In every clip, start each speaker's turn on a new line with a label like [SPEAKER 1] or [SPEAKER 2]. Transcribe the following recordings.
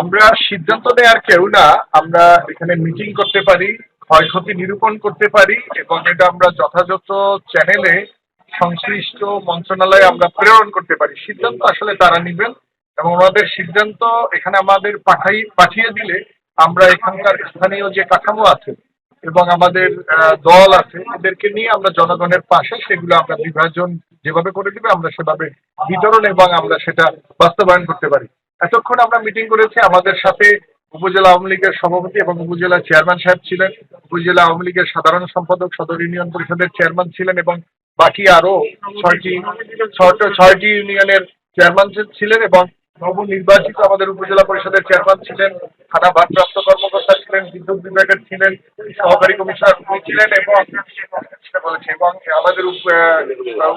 [SPEAKER 1] আমরা সিদ্ধান্ত নেওয়ার কেউ না আমরা এখানে মিটিং করতে পারি ক্ষয়ক্ষতি নিরূপণ করতে পারি এবং এটা আমরা যথাযথ চ্যানেলে সংশ্লিষ্ট মন্ত্রণালয়ে আমরা প্রেরণ করতে পারি সিদ্ধান্ত আসলে তারা নেবেন এবং ওনাদের সিদ্ধান্ত এখানে আমাদের পাঠাই পাঠিয়ে দিলে আমরা এখানকার স্থানীয় যে কাঠামো আছে এবং আমাদের দল আছে এদেরকে নিয়ে আমরা জনগণের পাশে সেগুলো আমরা বিভাজন যেভাবে করে দিবে আমরা সেভাবে বিতরণ এবং আমরা সেটা বাস্তবায়ন করতে পারি এতক্ষণ আমরা মিটিং করেছি আমাদের সাথে উপজেলা আওয়ামী লীগের সভাপতি এবং উপজেলা চেয়ারম্যান সাহেব ছিলেন উপজেলা আওয়ামী লীগের সাধারণ সম্পাদক সদর ইউনিয়ন পরিষদের চেয়ারম্যান ছিলেন এবং বাকি আরো ছয়টি ছয়টি ইউনিয়নের চেয়ারম্যান ছিলেন এবং নবনির্বাচিত আমাদের উপজেলা পরিষদের চেয়ারম্যান ছিলেন থানা ভারপ্রাপ্ত কর্মকর্তা ছিলেন বিদ্যুৎ বিভাগের ছিলেন সহকারী কমিশনার উনি ছিলেন এবং এবং আমাদের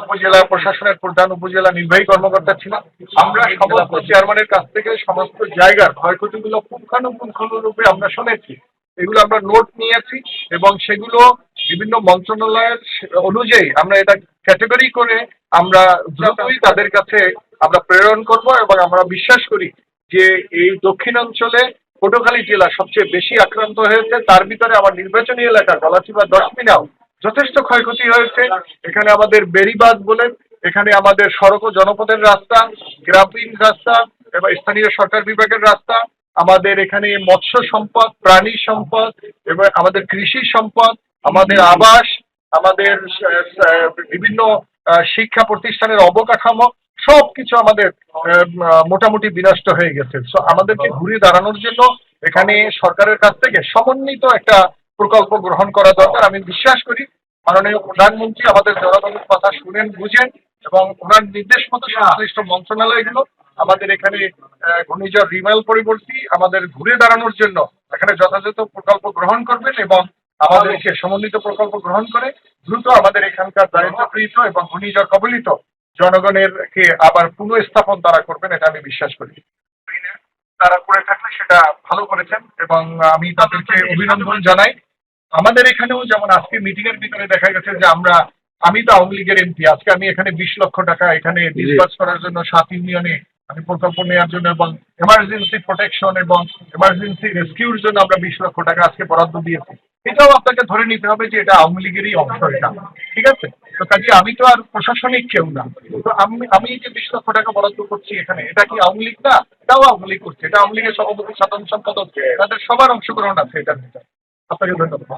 [SPEAKER 1] উপজেলা প্রশাসনের প্রধান উপজেলা নির্বাহী কর্মকর্তা ছিলেন আমরা সমস্ত চেয়ারম্যানের কাছ থেকে সমস্ত জায়গার ক্ষয়ক্ষতিগুলো পুঙ্খানুপুঙ্খানুরূপে আমরা শুনেছি এগুলো আমরা নোট নিয়েছি এবং সেগুলো বিভিন্ন মন্ত্রণালয়ের অনুযায়ী আমরা এটা ক্যাটেগরি করে আমরা যতই তাদের কাছে আমরা প্রেরণ করব এবং আমরা বিশ্বাস করি যে এই দক্ষিণাঞ্চলে পটুখালী জেলা সবচেয়ে বেশি আক্রান্ত হয়েছে তার ভিতরে আমার নির্বাচনী এলাকা গলাচিপা দশমিনাও যথেষ্ট ক্ষয়ক্ষতি হয়েছে এখানে আমাদের বেরিবাদ বলে এখানে আমাদের সড়ক ও জনপথের রাস্তা গ্রামীণ রাস্তা এবং স্থানীয় সরকার বিভাগের রাস্তা আমাদের এখানে মৎস্য সম্পদ প্রাণী সম্পদ এবং আমাদের কৃষি সম্পদ আমাদের আবাস আমাদের বিভিন্ন শিক্ষা প্রতিষ্ঠানের অবকাঠামো সব কিছু আমাদের মোটামুটি বিনষ্ট হয়ে গেছে সো আমাদেরকে ঘুরে দাঁড়ানোর জন্য এখানে সরকারের কাছ থেকে সমন্বিত একটা প্রকল্প গ্রহণ করা দরকার আমি বিশ্বাস করি মাননীয় প্রধানমন্ত্রী আমাদের জনগণের কথা শুনেন বুঝেন এবং ওনার নির্দেশ মতো সংশ্লিষ্ট মন্ত্রণালয়গুলো আমাদের এখানে ঘূর্ণিঝড় রিমাইল পরিবর্তী আমাদের ঘুরে দাঁড়ানোর জন্য এখানে যথাযথ প্রকল্প গ্রহণ করবেন এবং আমাদেরকে সমন্বিত প্রকল্প গ্রহণ করে দ্রুত আমাদের এখানকার দারিদ্রপীড়িত এবং ঘূর্ণিঝড় কবলিত জনগণের কে আবার পুনঃস্থাপন তারা করবেন এটা আমি বিশ্বাস করি
[SPEAKER 2] তারা করে থাকলে সেটা ভালো করেছেন এবং আমি তাদেরকে অভিনন্দন জানাই আমাদের এখানেও যেমন আজকে মিটিং এর ভিতরে দেখা গেছে যে আমরা আমি তো আওয়ামী লীগের এমপি আজকে আমি এখানে বিশ লক্ষ টাকা এখানে ডিসবার্স করার জন্য সাত ইউনিয়নে আমি প্রকল্প নেওয়ার জন্য এবং এমার্জেন্সি প্রোটেকশন এবং এমার্জেন্সি রেস্কিউর জন্য আমরা বিশ লক্ষ টাকা আজকে বরাদ্দ দিয়েছি এটাও আপনাকে ধরে নিতে হবে যে এটা আওয়ামী লীগেরই অংশ এটা ঠিক আছে তো কাজে আমি তো আর প্রশাসনিক কেউ না তো আমি আমি যে বিশ লক্ষ টাকা বরাদ্দ করছি এখানে এটা কি আওয়ামী লীগ না এটাও আওয়ামী লীগ করছে এটা আওয়ামী লীগের সভাপতি সাধারণ সম্পাদক হ্যাঁ। তাদের সবার অংশগ্রহণ আছে এটার ভিতরে আপনাকে ধন্যবাদ